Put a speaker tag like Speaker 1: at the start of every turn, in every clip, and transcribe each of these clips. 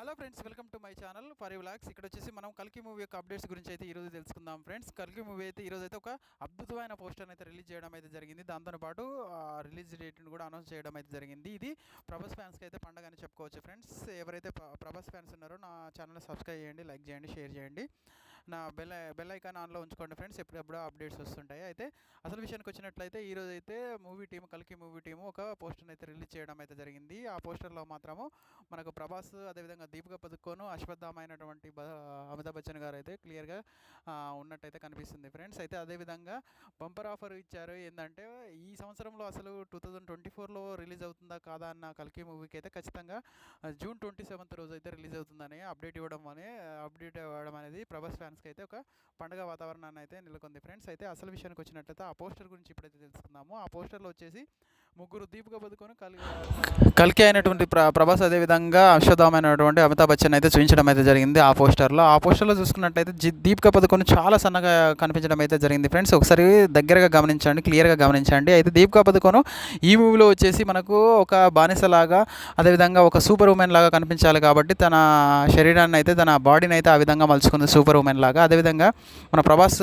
Speaker 1: Hello friends welcome to my channel for vlogs. ఇక్కడ వచ్చేసి మనం కల్కి మూవీ యొక్క అప్డేట్స్ గురించి అయితే ఈరోజు తెలుసుకుందాం ఫ్రెండ్స్. కల్కి మూవీ అయితే ఈరోజు అయితే ఒక అద్భుతమైన పోస్టర్ని అయితే రిలీజ్ చేయడం అయితే జరిగింది. దాంతోపాటు రిలీజ్ డేట్ని కూడా అనౌన్స్ చేయడం అయితే జరిగింది. ఇది ప్రభాస్ ఫ్యాన్స్కి అయితే పండగ అని చెప్పుకోవచ్చు ఫ్రెండ్స్. ఎవరైతే ప్రభాస్ ఫ్యాన్స్ ఉన్నారో నా ఛానల్ సబ్స్క్రైబ్ చేయండి లైక్ చేయండి షేర్ చేయండి. నా బెల్ బెల్ ఐకాన్ ఆన్లో ఉంచుకోండి ఫ్రెండ్స్. ఎప్పుడెప్పుడో అప్డేట్స్ వస్తుంటాయి. అయితే అసలు విషయానికి వచ్చినట్లయితే ఈ అయితే మూవీ టీం కల్కి మూవీ టీము ఒక పోస్టర్ని అయితే రిలీజ్ చేయడం అయితే జరిగింది. ఆ పోస్టర్లో మాత్రము మనకు ప్రభాస్ అదేవిధంగా దీపిక పదుకోను అశ్వత్థామ అయినటువంటి అమితాబ్ బచ్చన్ గారు అయితే క్లియర్గా ఉన్నట్టయితే కనిపిస్తుంది ఫ్రెండ్స్. అయితే అదేవిధంగా బంపర్ ఆఫర్ ఇచ్చారు. ఏంటంటే ఈ సంవత్సరంలో అసలు టూ థౌజండ్ ట్వంటీ ఫోర్లో రిలీజ్ అవుతుందా కాదా అన్న కల్కి మూవీకి అయితే ఖచ్చితంగా జూన్ ట్వంటీ సెవెంత్ రోజు అయితే రిలీజ్ అవుతుందని అప్డేట్ ఇవ్వడం అనే అప్డేట్ ఇవ్వడం అనేది ప్రభాస్ ఫ్యాన్స్కి అయితే ఒక పండగ వాతావరణాన్ని అయితే నెలకొంది ఫ్రెండ్స్. అయితే అసలు విషయానికి వచ్చినట్లయితే ఆ పోస్టర్ గురించి ఇప్పుడైతే తెలుసుకుందాము. ఆ పోస్టర్లో వచ్చేసి ముగ్గురు దీపిక బతుకొని కలిగి కల్కి అయినటువంటి ప్ర ప్రభాస్ అదేవిధంగా అశ్వత్థామైనటువంటి అమితాబ్ బచ్చన్ అయితే చూపించడం అయితే జరిగింది ఆ పోస్టర్లో. ఆ పోస్టర్లో చూసుకున్నట్టయితే జి దీపిక పదుకొని చాలా సన్నగా కనిపించడం అయితే జరిగింది ఫ్రెండ్స్. ఒకసారి దగ్గరగా గమనించండి క్లియర్గా గమనించండి. అయితే దీపిక పదుకొను ఈ మూవీలో వచ్చేసి మనకు ఒక బానిసలాగా అదేవిధంగా ఒక సూపర్ ఉమెన్ లాగా కనిపించాలి కాబట్టి తన శరీరాన్ని అయితే తన బాడీని అయితే ఆ విధంగా మలుచుకుంది సూపర్ ఉమెన్ లాగా. అదేవిధంగా మన ప్రభాస్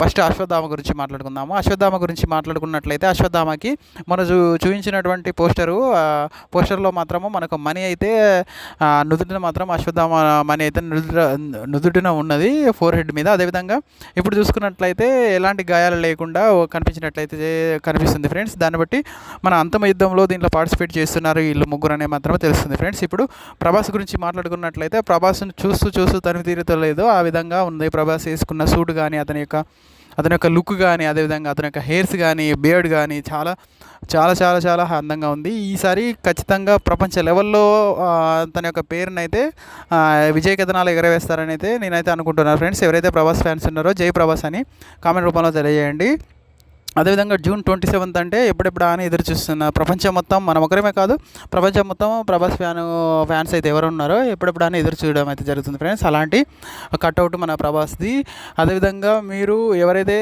Speaker 1: ఫస్ట్ అశ్వత్థామ గురించి మాట్లాడుకుందాము. అశ్వత్థామ గురించి మాట్లాడుకున్నట్లయితే అశ్వత్థామకి మన చూ చూపించినటువంటి పోస్టరు పోస్టర్లో మాత్రము మనకు మనీ అయితే నుదుటిన మాత్రం అశ్వత్థామ మనీ అయితే నుదుటిన ఉన్నది ఫోర్ హెడ్ మీద. అదేవిధంగా ఇప్పుడు చూసుకున్నట్లయితే ఎలాంటి గాయాలు లేకుండా కనిపించినట్లయితే కనిపిస్తుంది ఫ్రెండ్స్. దాన్ని బట్టి మన అంతమ యుద్ధంలో దీంట్లో పార్టిసిపేట్ చేస్తున్నారు వీళ్ళు ముగ్గురు అనే మాత్రమే తెలుస్తుంది ఫ్రెండ్స్. ఇప్పుడు ప్రభాస్ గురించి మాట్లాడుకున్నట్లయితే ప్రభాస్ని చూస్తూ చూస్తూ తనివి తీరుతలేదు. ఆ విధంగా ఉంది. ప్రభాస్ వేసుకున్న సూట్ కానీ అతని యొక్క అతని యొక్క లుక్ కానీ అదేవిధంగా అతని యొక్క హెయిర్స్ కానీ బియర్డ్ కానీ చాలా చాలా చాలా చాలా అందంగా ఉంది. ఈసారి ఖచ్చితంగా ప్రపంచ లెవెల్లో తన యొక్క పేరుని అయితే విజయ కథనాలు ఎగరవేస్తారని అయితే నేనైతే అనుకుంటున్నాను. ఫ్రెండ్స్ ఎవరైతే ప్రభాస్ ఫ్యాన్స్ ఉన్నారో జై ప్రభాస్ అని కామెంట్ రూపంలో తెలియజేయండి. అదేవిధంగా జూన్ ట్వంటీ సెవెంత్ అంటే ఎప్పుడెప్పుడు అని ఎదురు చూస్తున్న ప్రపంచం మొత్తం మనం ఒకరమే కాదు ప్రపంచం మొత్తం ప్రభాస్ ఫ్యాన్ ఫ్యాన్స్ అయితే ఎవరు ఉన్నారో ఎప్పుడెప్పుడు అని ఎదురు చూడడం అయితే జరుగుతుంది ఫ్రెండ్స్. అలాంటి కట్అవుట్ మన ప్రభాస్ది. అదేవిధంగా మీరు ఎవరైతే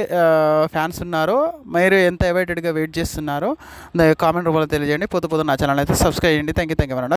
Speaker 1: ఫ్యాన్స్ ఉన్నారో మీరు ఎంత ఎవైటెడ్గా వెయిట్ చేస్తున్నారో కామెంట్ రూపంలో తెలియజేయండి. పొద్దు పొద్దు నా ఛానల్ అయితే సబ్స్క్రైబ్ చేయండి. Thank you thank you